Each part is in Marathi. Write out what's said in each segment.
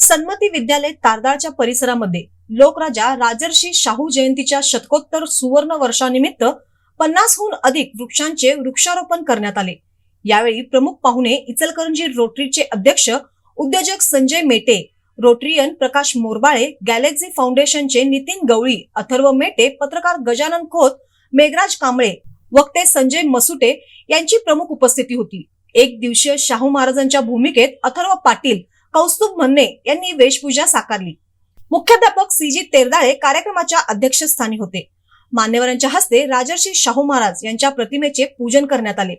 सन्मती विद्यालय तारदाळच्या परिसरामध्ये. लोकराजा राजर्षी शाहू जयंतीच्या शतकोत्तर सुवर्ण वर्षानिमित्त पन्नासहून अधिक वृक्षांचे वृक्षारोपण करण्यात आले. यावेळी प्रमुख पाहुणे इचलकरंजी रोटरीचे अध्यक्ष उद्योजक संजय मेटे रोटरीयन प्रकाश मोरबाळे गॅलेक्सी फाउंडेशनचे नितीन गवळी अथर्व मेटे पत्रकार गजानन खोत मेघराज कांबळे वक्ते संजय मसुटे यांची प्रमुख उपस्थिती होती. एक दिवसीय शाहू महाराजांच्या भूमिकेत अथर्व पाटील कौस्तुभ म्हणणे यांनी वेशपूजा साकारली. मुख्याध्यापक सीजी तेरदाळे कार्यक्रमाच्या अध्यक्षस्थानी होते. मान्यवरांच्या हस्ते राजर्षी शाहू महाराज यांच्या प्रतिमेचे पूजन करण्यात आले.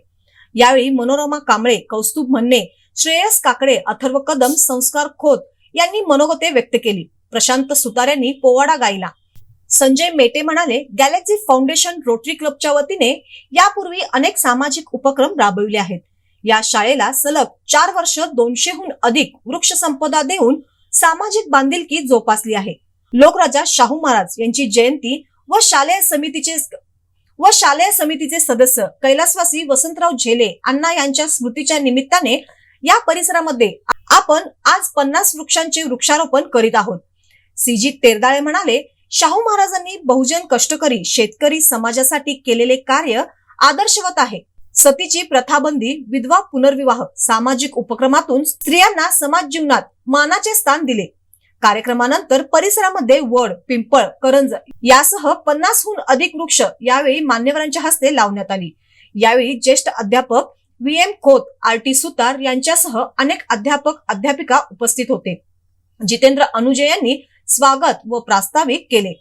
यावेळी मनोरमा कांबळे कौस्तुभ म्हणणे श्रेयस काकडे अथर्व कदम संस्कार खोत यांनी मनोगते व्यक्त केली. प्रशांत सुतार यांनी पोवाडा गायला. संजय मेटे म्हणाले गॅलेक्सी फाउंडेशन रोटरी क्लबच्या वतीने यापूर्वी अनेक सामाजिक उपक्रम राबविले आहेत. या शाळेला सलग चार वर्ष दोनशेहून अधिक वृक्ष संपदा देऊन सामाजिक बांधिलकी जोपासली आहे. लोकराजा शाहू महाराज यांची जयंती व शालेय समितीचे व शालेय समितीचे सदस्य कैलासवासी वसंतराव झेले अण्णा यांच्या स्मृतीच्या निमित्ताने या परिसरामध्ये आपण आज पन्नास वृक्षांचे वृक्षारोपण करीत आहोत. सीजी तेरदाळे म्हणाले शाहू महाराजांनी बहुजन कष्टकरी शेतकरी समाजासाठी केलेले कार्य आदर्शवत आहे. सतीची प्रथाबंदी विधवा पुनर्विवाह सामाजिक उपक्रमातून स्त्रियांना समाज जीवनात मानाचे स्थान दिले. कार्यक्रमानंतर परिसरामध्ये वड पिंपळ करंज यासह पन्नासहून अधिक वृक्ष यावेळी मान्यवरांच्या हस्ते लावण्यात आली. यावेळी ज्येष्ठ अध्यापक V. M. Khot R. T. Sutar यांच्यासह अनेक अध्यापक अध्यापिका उपस्थित होते. जितेंद्र अनुजे यांनी स्वागत व प्रास्ताविक केले.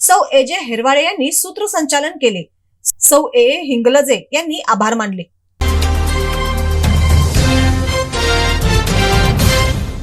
सौ एजे हेरवाडे यांनी सूत्रसंचालन केले. सौ ए हिंगलजे यांनी आभार मानले.